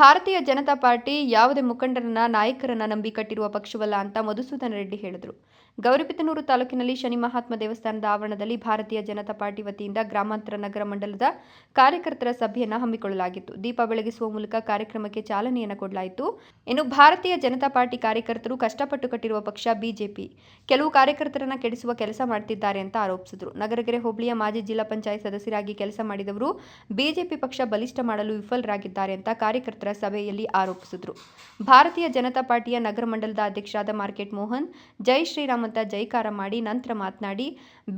ಭಾರತೀಯ ಜನತಾ ಪಾರ್ಟಿ ಯಾವುದೇ ಮುಖಂಡರನ್ನ ನಾಯಕರನ್ನ ನಂಬಿ ಕಟ್ಟಿರುವ ಪಕ್ಷವಲ್ಲ ಅಂತ ಮಧುಸೂದನ ರೆಡ್ಡಿ ಹೇಳಿದರು. ಗೌರಿಬಿದನೂರು ತಾಲೂಕಿನಲ್ಲಿ ಶನಿ ಮಹಾತ್ಮ ದೇವಸ್ಥಾನದ ಆವರಣದಲ್ಲಿ ಭಾರತೀಯ ಜನತಾ ಪಾರ್ಟಿ ವತಿಯಿಂದ ಗ್ರಾಮಾಂತರ ನಗರ ಮಂಡಲದ ಕಾರ್ಯಕರ್ತರ ಸಭೆಯನ್ನು ಹಮ್ಮಿಕೊಳ್ಳಲಾಗಿತ್ತು. ದೀಪ ಬೆಳಗಿಸುವ ಮೂಲಕ ಕಾರ್ಯಕ್ರಮಕ್ಕೆ ಚಾಲನೆಯನ್ನು ಕೊಡಲಾಯಿತು. ಇನ್ನು ಭಾರತೀಯ ಜನತಾ ಪಾರ್ಟಿ ಕಾರ್ಯಕರ್ತರು ಕಷ್ಟಪಟ್ಟು ಕಟ್ಟಿರುವ ಪಕ್ಷ ಬಿಜೆಪಿ. ಕೆಲವು ಕಾರ್ಯಕರ್ತರನ್ನ ಕೆಡಿಸುವ ಕೆಲಸ ಮಾಡ್ತಿದ್ದಾರೆ ಅಂತ ಆರೋಪಿಸಿದರು. ನಗರಗೆರೆ ಹೋಬಳಿಯ ಮಾಜಿ ಜಿಲ್ಲಾ ಪಂಚಾಯತ್ ಸದಸ್ಯರಾಗಿ ಕೆಲಸ ಮಾಡಿದವರು ಬಿಜೆಪಿ ಪಕ್ಷ ಬಲಿಷ್ಠ ಮಾಡಲು ವಿಫಲರಾಗಿದ್ದಾರೆ ಅಂತ ಕಾರ್ಯಕರ್ತರ ಸಭೆಯಲ್ಲಿ ಆರೋಪಿಸಿದರು. ಭಾರತೀಯ ಜನತಾ ಪಾರ್ಟಿಯ ನಗರ ಮಂಡಲದ ಅಧ್ಯಕ್ಷರಾದ ಮಾರ್ಕೆಟ್ ಮೋಹನ್, ಜೈ ಶ್ರೀರಾಮ್ ಅಂತ ಜೈಕಾರ ಮಾಡಿ ನಂತರ ಮಾತನಾಡಿ,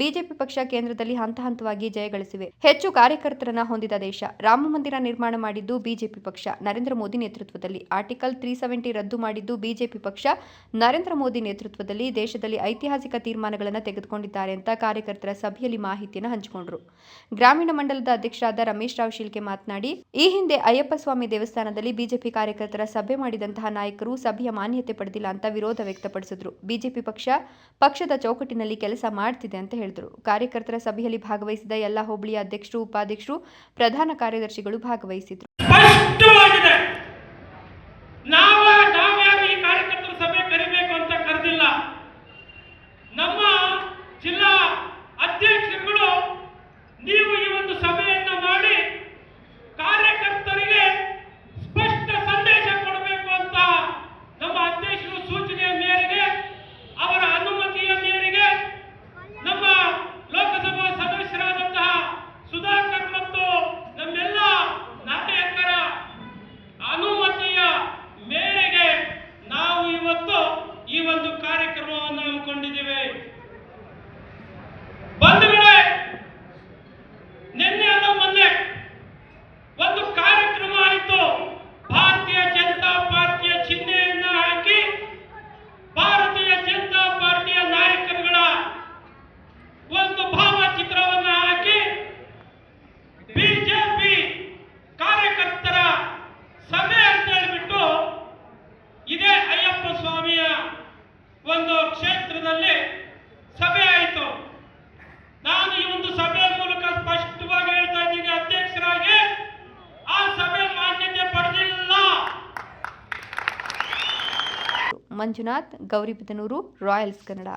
ಬಿಜೆಪಿ ಪಕ್ಷ ಕೇಂದ್ರದಲ್ಲಿ ಹಂತ ಹಂತವಾಗಿ ಜಯಗಳಿಸಿವೆ ಹೆಚ್ಚು ಕಾರ್ಯಕರ್ತರನ್ನ ಹೊಂದಿದ ದೇಶ. ರಾಮ ಮಂದಿರ ನಿರ್ಮಾಣ ಮಾಡಿದ್ದು ಬಿಜೆಪಿ ಪಕ್ಷ. ನರೇಂದ್ರ ಮೋದಿ ನೇತೃತ್ವದಲ್ಲಿ ಆರ್ಟಿಕಲ್ ತ್ರೀ ಸೆವೆಂಟಿ ರದ್ದು ಮಾಡಿದ್ದು ಬಿಜೆಪಿ ಪಕ್ಷ. ನರೇಂದ್ರ ಮೋದಿ ನೇತೃತ್ವದಲ್ಲಿ ದೇಶದಲ್ಲಿ ಐತಿಹಾಸಿಕ ತೀರ್ಮಾನಗಳನ್ನು ತೆಗೆದುಕೊಂಡಿದ್ದಾರೆ ಅಂತ ಕಾರ್ಯಕರ್ತರ ಸಭೆಯಲ್ಲಿ ಮಾಹಿತಿಯನ್ನು ಹಂಚಿಕೊಂಡರು. ಗ್ರಾಮೀಣ ಮಂಡಲದ ಅಧ್ಯಕ್ಷರಾದ ರಮೇಶ್ ರಾವ್ ಶಿಲ್ಕೆ ಮಾತನಾಡಿ, ಈ ಹಿಂದೆ ಅಯ್ಯಪ್ಪ ಸ್ವಾಮಿ ದೇವಸ್ಥಾನದಲ್ಲಿ ಬಿಜೆಪಿ ಕಾರ್ಯಕರ್ತರ ಸಭೆ ಮಾಡಿದಂತಹ ನಾಯಕರು ಸಭೆಯ ಮಾನ್ಯತೆ ಪಡೆದಿಲ್ಲ ಅಂತ ವಿರೋಧ ವ್ಯಕ್ತಪಡಿಸಿದರು. ಬಿಜೆಪಿ ಪಕ್ಷ ಪಕ್ಷದ ಚೌಕಟ್ಟಿನಲ್ಲಿ ಕೆಲಸ ಮಾಡ್ತಿದೆ ಅಂತ ಹೇಳಿದರು. ಕಾರ್ಯಕರ್ತರ ಸಭೆಯಲ್ಲಿ ಭಾಗವಹಿಸಿದ ಎಲ್ಲ ಹೋಬಳಿಯ ಅಧ್ಯಕ್ಷರು, ಉಪಾಧ್ಯಕ್ಷರು, ಪ್ರಧಾನ ಕಾರ್ಯದರ್ಶಿಗಳು ಭಾಗವಹಿಸಿದರು. ಮಂಜುನಾಥ್ ಗೌರಿಬಿದನೂರು ರಾಯಲ್ಸ್ ಕನ್ನಡ.